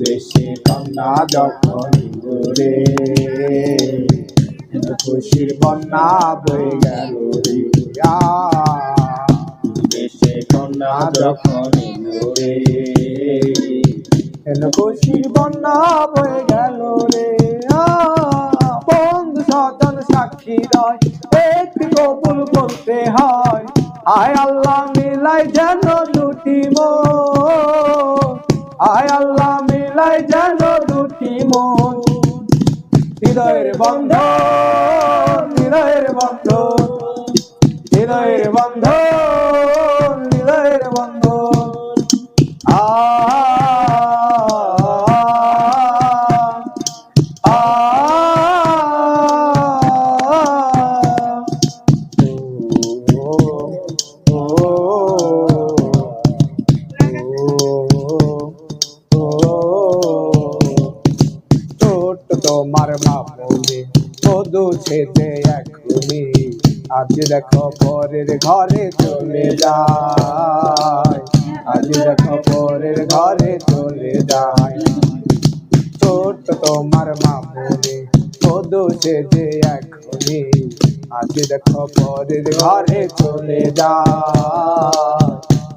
দেশে কন্যা যখন ঘুরে খুশির বন্যা বয়ে গেল দেশে কন্যা যখন এলো খুশির বন্যা বয়ে গেল রে বন্ধু স্বজন সাক্ষী রয় একটি কবুল বলতে হয়। আয় আল্লাহ মিলাই যেন দুটি মন। আয় আল্লাহ মিলাই যেন দুটি মন। হৃদয়ের বন্ধ হৃদয়ের বন্ধ হৃদয়ের বন্ধন। ছোট তোমার মা বলে মধু ছেদে এখনই। আজ দেখো পরের ঘরে চলে যায়। আজ দেখো পরের ঘরে চলে যায়। ছোট তোমার মা বলে মধু ছেদে এখনই। আজ দেখো পরের ঘরে চলে যায়।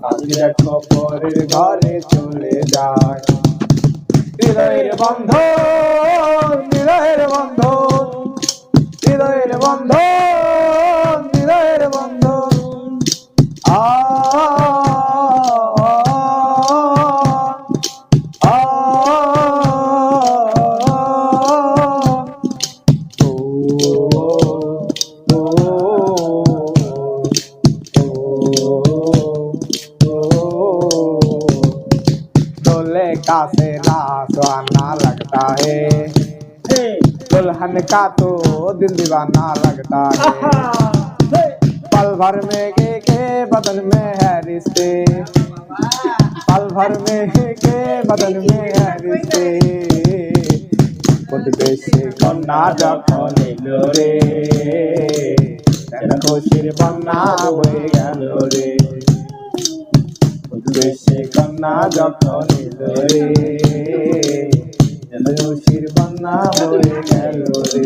আজ দেখো পরের ঘরে চলে যায়। বন্ধন হৃদয়ের বন্ধন হৃদয়ের বন্ধন হৃদয়ের বন্ধন আ আ ও डोले का से ना सुहाना लगता है दुल्हन का तो दिल दीवाना लगता है पल भर में के के बदन में है रिश्ते पल भर में के बदन में है रिश्ते खुद देशे कन्ना যখন এলো রে যেন খুশির বন্যা বয়ে গেল রে দেশে কন্যা যখন এলো রে যেন খুশির বন্যা বয়ে গেল রে।